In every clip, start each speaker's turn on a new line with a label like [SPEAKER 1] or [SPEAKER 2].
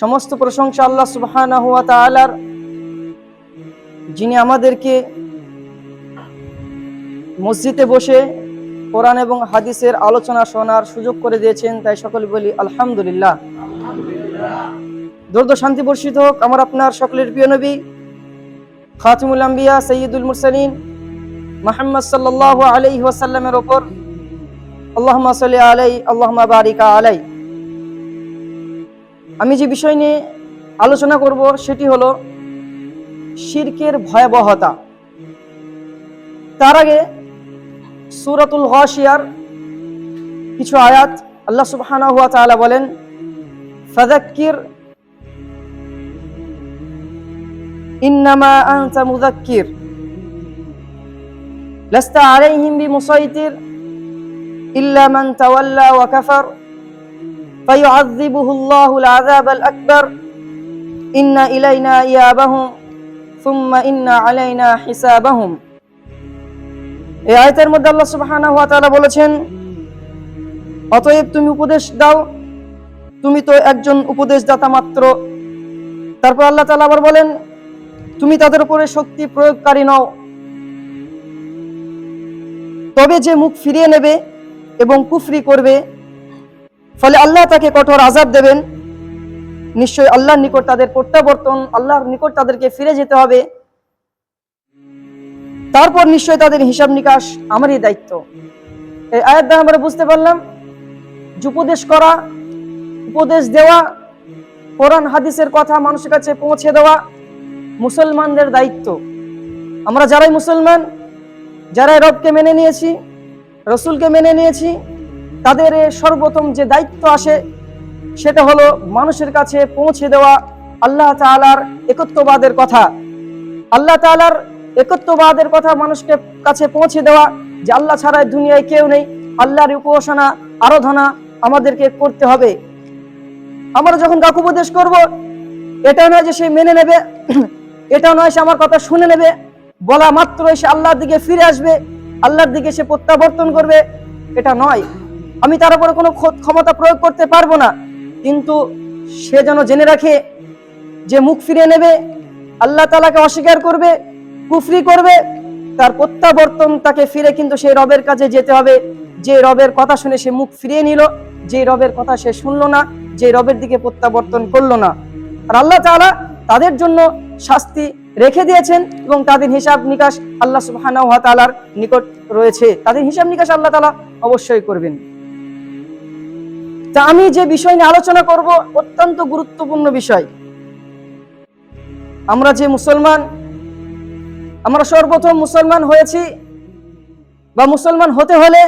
[SPEAKER 1] সমস্ত প্রশংসা আল্লাহ সুবহানাহু ওয়া তাআলার, যিনি আমাদেরকে মসজিদে বসে কোরআন এবং হাদিসের আলোচনা শোনার সুযোগ করে দিয়েছেন, তাই সকলে বলি আলহামদুলিল্লাহ। দর্দ শান্তি বর্ষিত হোক আমার আপনার সকলের প্রিয় নবী, খাতিমুল আম্বিয়া, সৈয়দুল মুরসালিন, মোহাম্মদ সাল্লাহ আলাইহি ওয়াসাল্লামের ওপর। আল্লাহমা সাল্লি আলাই আল্লাহমা বারিকা আলাই আমি যে বিষয় নিয়ে আলোচনা করব সেটি হলো শিরকের ভয়াবহতা। তার আগে সুরাতুল গাশিয়ার কিছু আয়াত আল্লাহ সুবহানাহু ওয়া তাআলা বলেন, ফাযাক্কির ইন্নামা আনতা মুযাক্কির। লাস্তা আলাইহিম বিমুসাইতির ইল্লা মান তাওয়াল্লা ওয়া কাফার। فيعذبه الله العذاب الأكبر إن إلينا إيابهم ثم إن علينا حسابهم এই আয়তের মধ্যে আল্লাহ সুবহানাহু ওয়া তাআলা বলেছেন অতএব তুমি উপদেশ দাও তুমি তো একজন উপদেশদাতা মাত্র তারপর আল্লাহ তাআলা আবার বলেন তুমি তাদের উপরে শক্তি প্রয়োগকারী নও তবে যে মুখ ফিরিয়ে নেবে এবং কুফরি করবে ফলে আল্লাহ তাকে কঠোর আজাব দেবেন। নিশ্চয় আল্লাহর নিকট তাদের প্রত্যাবর্তন, আল্লাহর নিকট তাদেরকে ফিরে যেতে হবে। তারপর নিশ্চয় তাদের হিসাব নিকাশ আমারই দায়িত্ব। এই আয়াত দ্বারা আমরা বুঝতে পারলাম, উপদেশ করা, উপদেশ দেওয়া, কোরআন, হাদিসের কথা মানুষের কাছে পৌঁছে দেওয়া মুসলমানদের দায়িত্ব। আমরা যারাই মুসলমান, যারাই রবকে মেনে নিয়েছি, রসুলকে মেনে নিয়েছি তাদের সর্বপ্রথম যে দায়িত্ব আসে, সেটা হলো মানুষের কাছে পৌঁছে দেওয়া আল্লাহ তাআলার একত্ববাদের কথা। আল্লাহ তাআলার একত্ববাদের কথা মানুষকে কাছে পৌঁছে দেওয়া যে আল্লাহ ছাড়া দুনিয়ায় কেউ নেই, আল্লাহর উপাসনা, আরাধনা আমাদেরকে করতে হবে। আমরা যখন কাকু উপদেশ করব, এটা নয় যে সে মেনে নেবে, এটা নয় সে আমার কথা শুনে নেবে, বলা মাত্র সে আল্লাহর দিকে ফিরে আসবে, আল্লাহর দিকে সে প্রত্যাবর্তন করবে, এটা নয়। আমি তার উপরে কোনো ক্ষ- ক্ষমতা প্রয়োগ করতে পারব না। কিন্তু সে যেন জেনে রাখে যে মুখ ফিরিয়ে নেবে, আল্লাহ তালাকে অস্বীকার করবে, কুফরি করবে, তার প্রত্যাবর্তন তাকে ফিরে কিন্তু সেই রবের কাছে যেতে হবে। যে রবের কথা শুনে সে মুখ ফিরিয়ে নিল, যে রবের কথা সে শুনলো না, যে রবের দিকে প্রত্যাবর্তন করল না। আর আল্লাহ তালা তাদের জন্য শাস্তি রেখে দিয়েছেন এবং তাদের হিসাব নিকাশ আল্লাহ তাআলার নিকট রয়েছে। তাদের হিসাব নিকাশ আল্লাহ তাআলা অবশ্যই করবেন। তা আমি যে বিষয় নিয়ে আলোচনা করব, অত্যন্ত গুরুত্বপূর্ণ বিষয়। আমরা যে মুসলমান, আমরা সর্বপ্রথম মুসলমান হয়েছি বা মুসলমান হতে হলে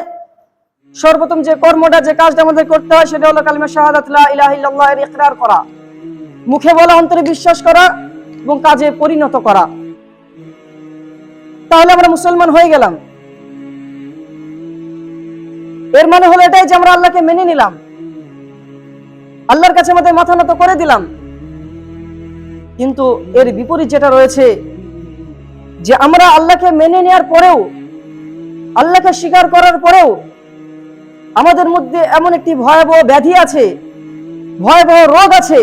[SPEAKER 1] সর্বপ্রথম যে কর্মটা, যে কাজটা আমাদের করতে হয়, সেটা হলো কালিমা শাহাদাত লা ইলাহা ইল্লাল্লাহ এর ইকরার করা। মুখে বলা, অন্তরে বিশ্বাস করা এবং কাজে পরিণত করা। তাহলে আমরা মুসলমান হয়ে গেলাম। এর মানে হলো এটাই যে আমরা আল্লাহকে মেনে নিলাম। আল্লাহর কাছে আমাদের মাথা নত করে দিলাম। কিন্তু এর বিপরীত যেটা রয়েছে, যে আমরা আল্লাহকে মেনে নেওয়ার পরেও, আল্লাহকে স্বীকার করার পরেও আমাদের মধ্যে এমন একটি ভয়াবহ ব্যাধি আছে, ভয়াবহ রোগ আছে,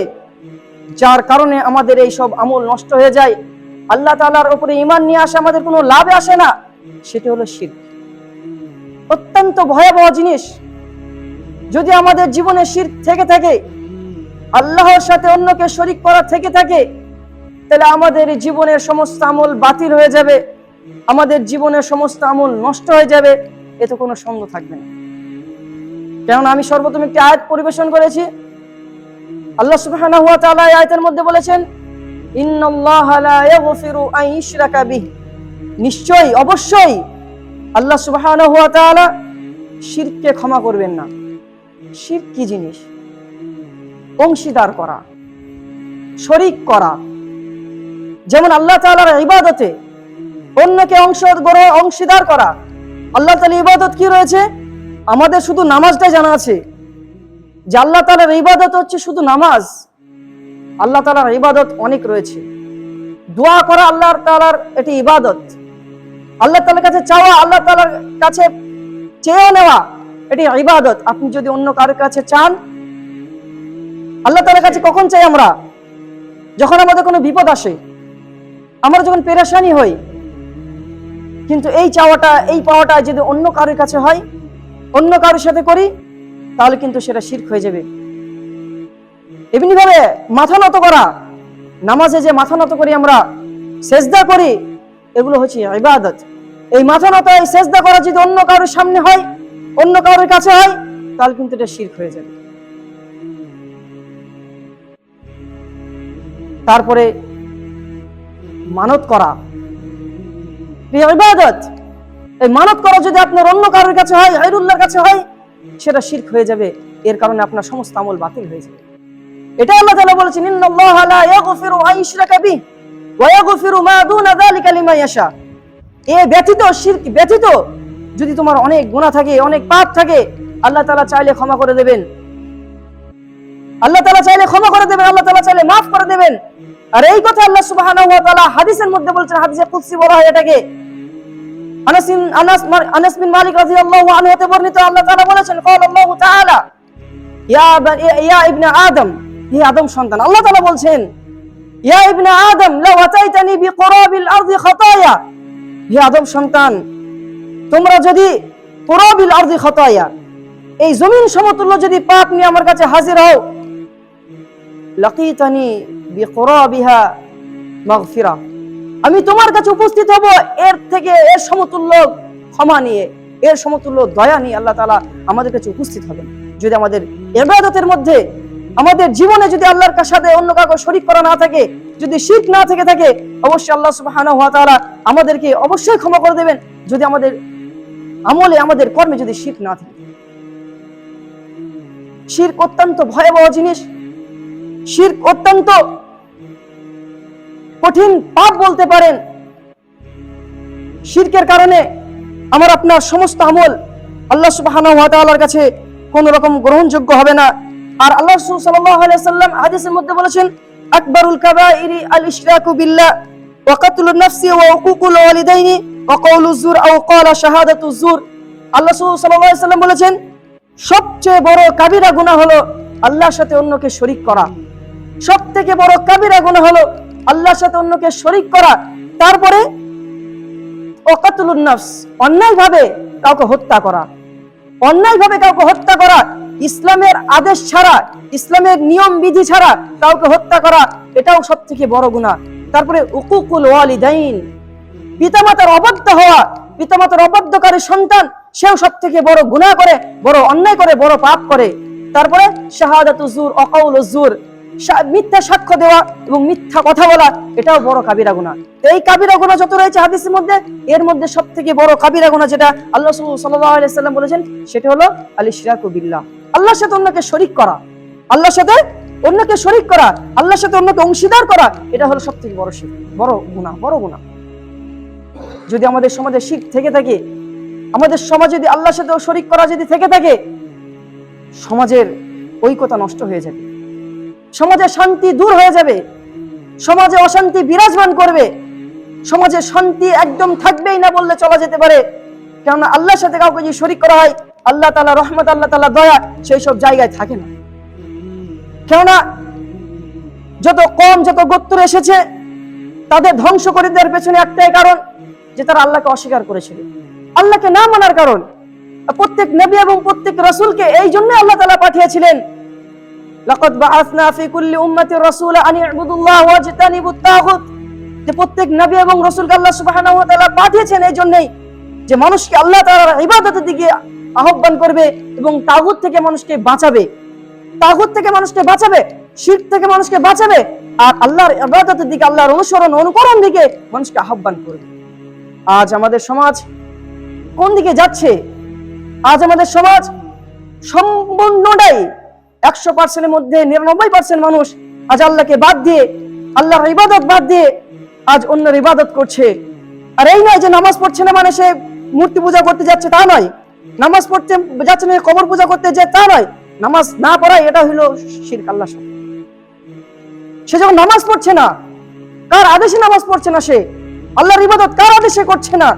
[SPEAKER 1] যার কারণে আমাদের এই সব আমল নষ্ট হয়ে যায়। আল্লাহ তাআলার উপরে ইমান নিয়ে আসে আমাদের কোনো লাভে আসে না, সেটি হলো শিরক। অত্যন্ত ভয়াবহ জিনিস। যদি আমাদের জীবনে শির থেকে থাকে, আল্লাহর সাথে অন্যকে শরিক করা থেকে থাকে, তাহলে আমাদের জীবনের সমস্ত আমল বাতিল হয়ে যাবে, আমাদের জীবনের সমস্ত আমল নষ্ট হয়ে যাবে, এতে কোনো সন্দেহ থাকবে না। কেননা আমি সর্বপ্রথম একটি আয়াত পরিবেশন করেছি। আল্লাহ এই আয়াতের মধ্যে বলেছেন নিশ্চয়ই, অবশ্যই আল্লাহ তাআলা শিরককে ক্ষমা করবেন না। শিরক কি জিনিস? অংশীদার করা, শরিক করা। যেমন আল্লাহ তাআলার ইবাদতে অন্যকে অংশ গ্রহ অংশীদার করা। আল্লাহ তাআলা ইবাদত কি রয়েছে? আমাদের শুধু নামাজটাই জানা আছে। যে আল্লাহ তালার ইবাদত হচ্ছে শুধু নামাজ। আল্লাহ তালার ইবাদত অনেক রয়েছে। দোয়া করা আল্লাহ তাআলার এটি ইবাদত। আল্লাহ তাআলার কাছে চাওয়া, আল্লাহ তালার কাছে চেয়ে নেওয়া। এটি ইবাদত। আপনি যদি অন্য কারোর কাছে চান, আল্লাহ তালার কাছে কখন চাই আমরা? যখন আমাদের কোনো বিপদ আসে, আমরা যখন পেরেশানি হই, কিন্তু এই চাওয়াটা, এই পাওয়াটা যদি অন্য কারোর কাছে হয়, অন্য কারোর সাথে করি, তাহলে কিন্তু সেটা শির্ক হয়ে যাবে। এমনি ভাবে মাথা নত করা, নামাজে যে মাথা নত করি আমরা, সেজদা করি, এগুলো হচ্ছে ইবাদত। এই মাথা নত, এই সেজদা করা যদি অন্য কারোর সামনে হয় অন্য কারোর কাছে হয়, তাহলে কিন্তু এটা শির্ক হয়ে যাবে। তারপরে মানত করা। ইবাদত, এই মানত করা যদি আপনার অন্য কারোর কাছে হয় হাইরুল্লাহর কাছে হয়, সেটা শির্ক হয়ে যাবে। এর কারণে আপনার সমস্ত আমল বাতিল হয়ে যাবে। এটা আল্লাহ তাআলা বলেছেন, ইন্নাল্লাহ লা ইয়াগফিরু আন ইউশরাকা বিহি ওয়া ইয়াগফিরু মা দুনা যালিকা লিমান ইয়াশা। এ ব্যতীত শিরক ব্যতীত যদি তোমার অনেক গুণা থাকে, অনেক পাপ থাকে, আল্লাহ তালা চাইলে ক্ষমা করে দেবেন। আল্লাহ তালা চাইলে ক্ষমা করে দেবেন, আল্লাহ তালা চাইলে মাফ করে দেবেন। আর এই কথা আল্লাহ সুবাহ হাদিসের মধ্যে বলছেন, হাদিসে কুৎসি বলা হয় এটাকে। আনাস মালিক হতে বর্ণিত আল্লাহ বলেছেন আল্লাহ ইয়া ইয়া ইবনে আদম আদম সন্তান। আল্লাহ বলছেন, ইয়া ইবনে আদম আরদি খাতায়া। আদম সন্তান তোমরা যদি কুরাবিল আরদি খাতায়া, এই জমিন সমতুল্য যদি পাপ নিয়ে আমার কাছে হাজির হও, লাকিতানি বিকুরাবিহা মাগফিরা। আমি তোমার কাছে উপস্থিত হব এর থেকে এর সমতুল্য ক্ষমা নিয়ে, এর সমতুল্য দয়া নিয়ে আল্লাহ তাআলা আমাদের কাছে উপস্থিত হবেন। যদি আমাদের ইবাদতের মধ্যে, আমাদের জীবনে যদি আল্লাহর সাথে অন্য কাউকে শরীক করা না থাকে, যদি শিরক না থেকে থাকে, অবশ্যই আল্লাহ তাআলা আমাদেরকে অবশ্যই ক্ষমা করে দেবেন। যদি আমাদের আমলে আমাদের কর্মে যদি শিরক না থাকে। শিরক অত্যন্ত ভয়াবহ জিনিস। শিরক অত্যন্ত কঠিন পাপ বলতে পারেন। শিরকের কারণে আমার আপনার সমস্ত আমল আল্লাহ তাআলার কাছে কোন রকম গ্রহণযোগ্য হবে না। আর আল্লাহ সাল্লাম হাদিসের মধ্যে বলেছেন, আকবারুল কাবাইরি আল ইশরাকু বিল্লাহ ওয়া কাতলুন নাফসি ওয়া উকুকুল ওয়ালিদাইনি ওয়া কাউলুজ জুর আও শাহাদাতুজ আল্লাহ বলেছেন, সবচেয়ে বড় কাবিরা হলো আল্লাহর সাথে অন্যকে শরীক করা। বড় কাবিরা হলো আল্লাহর সাথে অন্যকে শরীক করা। তারপরে ওকাতুলুন নাফস, অন্যায়ভাবে কাউকে হত্যা করা। অন্যায়ভাবে কাউকে হত্যা করা, ইসলামের আদেশ ছাড়া, ইসলামের নিয়ম বিধি ছাড়া কাউকে হত্যা করা, এটাও সব থেকে বড় গুনাহ। তারপরে উকুকুল ওয়ালিদাইন পিতামাতার অবাধ্য হওয়া, পিতামাতার অবাধ্যকারী সন্তান, সেও সব থেকে বড় গুনাহ করে, বড় অন্যায় করে, বড় পাপ করে। তারপরে শাহাদাতু জুর, অকাউল জুর মিথ্যা সাক্ষ্য দেওয়া এবং মিথ্যা কথা বলা, এটাও বড় কাবিরা তো এই কাবিরা গুনাহ যত রয়েছে হাদিসের মধ্যে, এর মধ্যে সব থেকে বড় কাবিরা গুনাহ যেটা আল্লাহ সাল্লাম বলেছেন, সেটা হলো আল ইশরাকু বিল্লাহ। আল্লাহর সাথে অন্যকে শরীক করা, আল্লাহর সাথে অন্যকে শরীক করা, আল্লাহর সাথে অন্যকে অংশীদার করা, এটা হলো সব থেকে বড় বড় গুনাহ বড় গুনাহ। যদি আমাদের সমাজে শিখ থেকে থাকে, আমাদের সমাজে যদি আল্লাহর সাথে শরিক করা যদি থেকে থাকে, সমাজের ঐক্যতা নষ্ট হয়ে যাবে। সমাজে শান্তি দূর হয়ে যাবে। সমাজে অশান্তি বিরাজমান করবে। সমাজে শান্তি একদম থাকবেই না বললে চলা যেতে পারে। কেননা আল্লাহর সাথে কাউকে যদি শরিক করা হয়, আল্লাহ তালা রহমত, আল্লাহ তালা দয়া, সেই সব জায়গায় থাকে না। কেননা যত কম, যত গোত্র এসেছে, তাদের ধ্বংস করে দেওয়ার পেছনে একটাই কারণ যে তারা আল্লাহকে অস্বীকার করেছিল। আল্লাহকে না মানার কারণ, প্রত্যেক নবী এবং প্রত্যেক রাসূলকে এই জন্য আল্লাহ তাআলা পাঠিয়েছিলেন ফি কুল্লি উম্মাতি রাসূলা আন তাগুত। যে প্রত্যেক নবী এবং রাসূলকে আল্লাহ পাঠিয়েছেন এই জন্যই যে মানুষকে আল্লাহ তাআলার ইবাদতের দিকে আহ্বান করবে এবং তাগুত থেকে মানুষকে বাঁচাবে। তাগুত থেকে মানুষকে বাঁচাবে, শিরক থেকে মানুষকে বাঁচাবে, আর আল্লাহর ইবাদতের দিকে, আল্লাহর অনুসরণ, অনুকরণ দিকে মানুষকে আহ্বান করবে। আজ আমাদের সমাজ কোন দিকে যাচ্ছে? আজ আমাদের সমাজ সম্পূর্ণটাই একশো পার্সেন্টের মধ্যে নিরানব্বই পার্সেন্ট মানুষ আজ আল্লাহকে বাদ দিয়ে, আল্লাহর ইবাদত বাদ দিয়ে আজ অন্যের ইবাদত করছে। আর এই নয় যে নামাজ পড়ছে না মানে সে মূর্তি পূজা করতে যাচ্ছে তা নয়। নামাজ পড়তে যাচ্ছে না, কবর পূজা করতে যে তা নয়। নামাজ না পড়াই এটা হলো শিরক আল্লাহর সাথে। সে যখন নামাজ পড়ছে না, কার আদেশে নামাজ পড়ছে না সে? আল্লাহর ইবাদত কার আদেশে করছে না?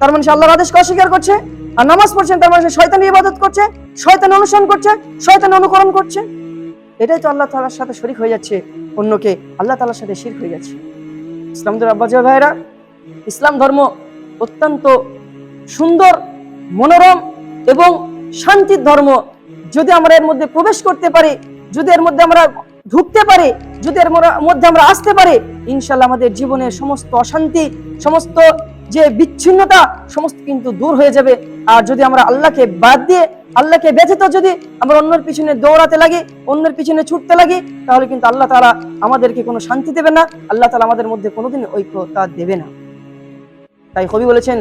[SPEAKER 1] তার মানে আল্লাহর আদেশকে অস্বীকার করছে? আর নামাজ পড়ছেন, তার মানে সে শয়তানের ইবাদত করছে, শয়তান অনুসরণ করছে, শয়তান অনুকরণ করছে। এটাই তো আল্লাহ তালার সাথে শরিক হয়ে যাচ্ছে, অন্যকে আল্লাহ তালার সাথে শির হয়ে যাচ্ছে। ইসলাম ধর্ম আব্বাজ ভাইরা ইসলাম ধর্ম অত্যন্ত সুন্দর, মনোরম এবং শান্তির ধর্ম। যদি আমরা এর মধ্যে প্রবেশ করতে পারি, যদি এর মধ্যে আমরা ঢুকতে পারে, যদি এর মধ্যে আমরা আসতে পারে, ইনশাল্লাহ আমাদের জীবনের সমস্ত অশান্তি, সমস্ত যে বিচ্ছিন্নতা, সমস্ত কিন্তু দূর হয়ে যাবে। আর যদি আমরা আল্লাহকে বাদ দিয়ে, আল্লাহকে ব্যথিত যদি আমরা অন্যের পিছনে দৌড়াতে লাগি, অন্যের পিছনে ছুটতে লাগি, তাহলে কিন্তু আল্লাহ তাআলা আমাদেরকে কোনো শান্তি দেবে না, আল্লাহ তাআলা আমাদের মধ্যে কোনোদিন ঐক্যতা দেবে না। তাই কবি বলেছেন,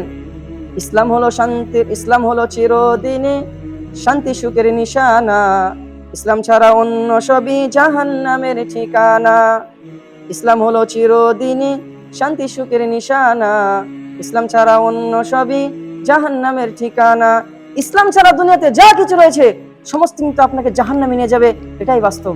[SPEAKER 1] ইসলাম হলো শান্তির ইসলাম হলো চিরদিনে শান্তি সুখের নিশানা। ইসলাম ছাড়া অন্য সবই জাহান্নামের ঠিকানা। ইসলাম হলো চিরদিনে শান্তি, সুখের নিশানা। ইসলাম ছাড়া অন্য সবই জাহান্নামের ঠিকানা। ইসলাম ছাড়া দুনিয়াতে যা কিছু রয়েছে, সমস্ত কিন্তু আপনাকে জাহান্নামে নিয়ে যাবে। এটাই বাস্তব।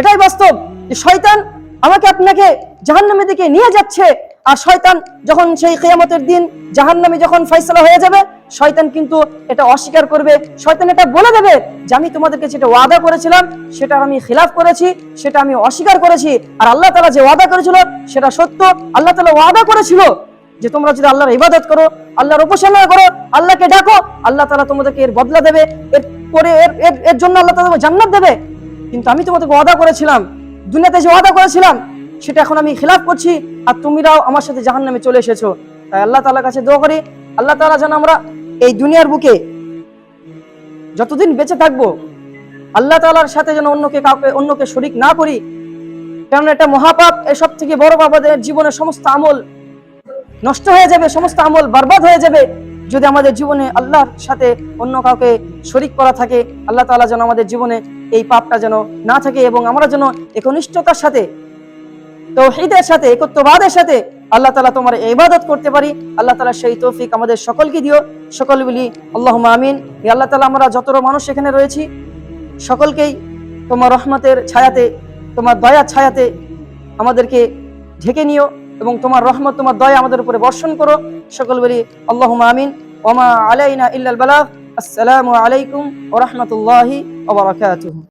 [SPEAKER 1] এটাই বাস্তব যে শয়তান আমাকে আপনাকে জাহান্নামের দিকে নিয়ে যাচ্ছে। আর শয়তান যখন সেই কিয়ামতের দিন জাহান্নামে যখন ফয়সালা হয়ে যাবে শয়তান কিন্তু এটা অস্বীকার করবে। শয়তান এটা বলে দেবে যে আমি তোমাদেরকে যেটা ওয়াদা করেছিলাম, সেটা আমি খিলাফ করেছি, সেটা আমি অস্বীকার করেছি। আর আল্লাহ তাআলা যে ওয়াদা করেছিল, সেটা সত্য। আল্লাহ তাআলা ওয়াদা করেছিল যে তোমরা যদি আল্লাহর ইবাদত করো, আল্লাহর উপাসনা করো, আল্লাহকে ডাকো, আল্লাহ তালা তোমাদেরকে এর বদলা দেবে। এর পরে এর, এর- জন্য আল্লাহ তাআলা জান্নাত দেবে। কিন্তু আমি তোমাদেরকে ওয়াদা করেছিলাম, দুনিয়াতে যে ওয়াদা করেছিলাম, সেটা এখন আমি খিলাফ করছি। আর তুমিরাও আমার সাথে জাহান্নামে চলে এসেছ। তাই আল্লাহ তাআলার কাছে দোয়া করি আল্লাহ তাআলা যেন আমরা এই দুনিয়ার বুকে যতদিন বেঁচে থাকব, আল্লাহ তাআলার সাথে যেন অন্যকে কাউকে, অন্যকে শরিক না করি কারণ এটা মহাপাপ এসব থেকে বড় পাপ আমাদের জীবনের সমস্ত আমল নষ্ট হয়ে যাবে, সমস্ত আমল বরবাদ হয়ে যাবে। যদি আমাদের জীবনে আল্লাহর সাথে অন্য কাউকে শরিক করা থাকে, আল্লাহ তালা যেন আমাদের জীবনে এই পাপটা যেন না থাকে এবং আমরা যেন একনিষ্ঠতার সাথে তৌহিদের সাথে, একত্ববাদের সাথে আল্লাহ তালা তোমার ইবাদত করতে পারি। আল্লাহ তালা সেই তৌফিক আমাদের সকলকে দিও। সকল বলি আল্লাহ আমিন। আল্লাহ তালা আমরা যত মানুষ এখানে রয়েছি, সকলকেই তোমার রহমতের ছায়াতে, তোমার দয়ার ছায়াতে আমাদেরকে ঢেকে নিও এবং তোমার রহমত, তোমার দয়া আমাদের উপরে বর্ষণ করো। সকল বলি, আল্লাহুম্মা আমিন। ওমা আলাইনা ইল্লাল বালাগ। আসসালামু আলাইকুম ওয়া রাহমাতুল্লাহি ওয়া বারাকাতুহু।